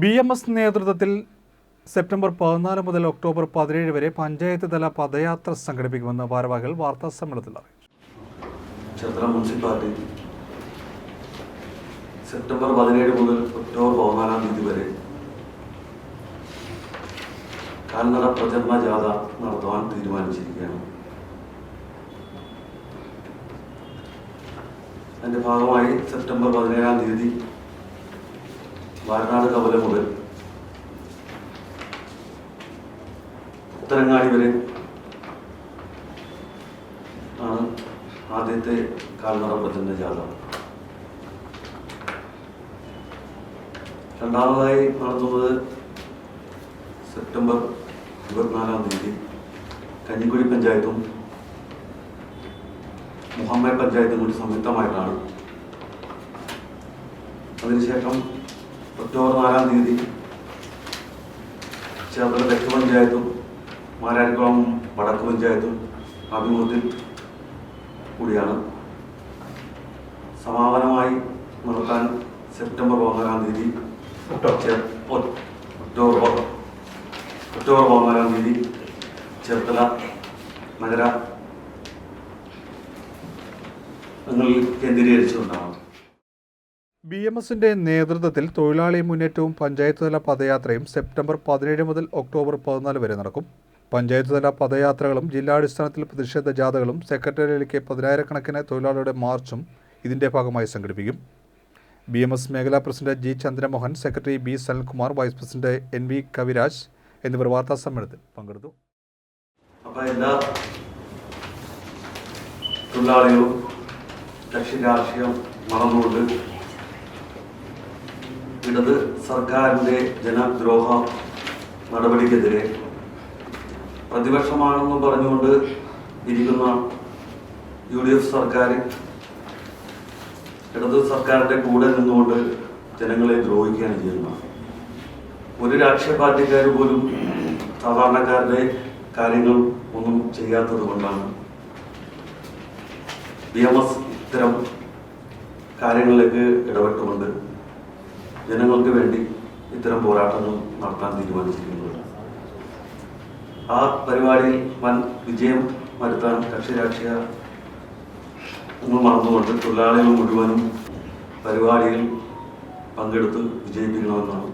B M S നേതൃത്വത്തിൽ September പതിനാല് മുതൽ ഒക്ടോബർ പതിനേഴ് വരെ പഞ്ചായത്ത് തല പദയാത്ര സംഘടിപ്പിക്കുമെന്ന് ഭാരവാഹികൾ വാർത്താ സമ്മേളനത്തിൽ അറിയിച്ചു. ക്ഷേത്രം മുനിസിപ്പാലിറ്റി സെപ്റ്റംബർ പതിനേഴ് മുതൽ ഒക്ടോബർ പതിനാലാം തീയതി വരെ കാൽനട പ്രചരണ ജാഥ നടത്തുവാൻ തീരുമാനിച്ചിരിക്കുകയാണ്. അതിന്റെ ഭാഗമായി സെപ്റ്റംബർ പതിനേഴാം തീയതി വാരനാട് കവല മുതൽ ഉത്തരങ്ങാടി വരെ ആണ് ആദ്യത്തെ കാൽനട പറ്റുന്ന ജാഥ. രണ്ടാമതായി നടത്തുന്നത് സെപ്റ്റംബർ ഇരുപത്തിനാലാം തീയതി കഞ്ഞിക്കുഴി പഞ്ചായത്തും മുഹമ്മദ് പഞ്ചായത്തും കൂടി സംയുക്തമായിട്ടാണ്. അതിനുശേഷം ഒക്ടോബർ നാലാം തീയതി ചേർത്തല തെക്ക് പഞ്ചായത്തും മാരാരിക്കുളം വടക്ക് പഞ്ചായത്തും അഭിമുഖത്തിൽ കൂടിയാണ്. സമാപനമായി നടത്താൻ സെപ്റ്റംബർ പതിനാലാം തീയതി ഒക്ടോബർ. ഒക്ടോബർ പതിനാലാം തീയതി ചേർത്തല നഗര ങ്ങളിൽ കേന്ദ്രീകരിച്ചുകൊണ്ടാണ്. ബി എം എസിന്റെ നേതൃത്വത്തിൽ തൊഴിലാളി മുന്നേറ്റവും പഞ്ചായത്ത് തല പദയാത്രയും സെപ്റ്റംബർ പതിനേഴ് മുതൽ ഒക്ടോബർ പതിനാല് വരെ നടക്കും. പഞ്ചായത്ത് തല പദയാത്രകളും ജില്ലാടിസ്ഥാനത്തിൽ പ്രതിഷേധ ജാഥകളും സെക്രട്ടേറിയറ്റിലേക്ക് പതിനായിരക്കണക്കിന് തൊഴിലാളികളുടെ മാർച്ചും ഇതിന്റെ ഭാഗമായി സംഘടിപ്പിക്കും. ബി എം എസ് മേഖലാ president G Chandramohan secretary B Sanalkumar vice president N V Kaviraj എന്നിവർ വാർത്താ സമ്മേളനത്തിൽ പങ്കെടുത്തു. അപ്പോൾ തൊഴിലാളികളും കക്ഷി രാഷ്ട്രീയം മറന്നുകൊണ്ട് ഇടത് സർക്കാരിന്റെ ജനദ്രോഹ നടപടിക്കെതിരെ പ്രതിപക്ഷമാണെന്ന് പറഞ്ഞുകൊണ്ട് ഇരിക്കുന്ന യു ഡി എഫ് സർക്കാർ ഇടത് സർക്കാരിന്റെ കൂടെ നിന്നുകൊണ്ട് ജനങ്ങളെ ദ്രോഹിക്കുകയാണ് ചെയ്യുന്നത്. ഒരു രാഷ്ട്രീയ പാർട്ടിക്കാർ പോലും സാധാരണക്കാരുടെ കാര്യങ്ങൾ ഒന്നും ചെയ്യാത്തത് കൊണ്ടാണ് ബി എം എസ് ഇത്തരം കാര്യങ്ങളിലേക്ക് ഇടപെട്ടുകൊണ്ട് ജനങ്ങൾക്ക് വേണ്ടി ഇത്തരം പോരാട്ടങ്ങൾ നടത്താൻ തീരുമാനിച്ചിരിക്കുന്നത്. ആ പരിപാടിയിൽ വൻ വിജയം വരുത്താൻ കക്ഷി രാഷ്ട്രീയ നമ്മൾ മറന്നുകൊണ്ട് തൊഴിലാളികൾ മുഴുവനും പരിപാടിയിൽ പങ്കെടുത്ത് വിജയിപ്പിക്കണമെന്നാണ്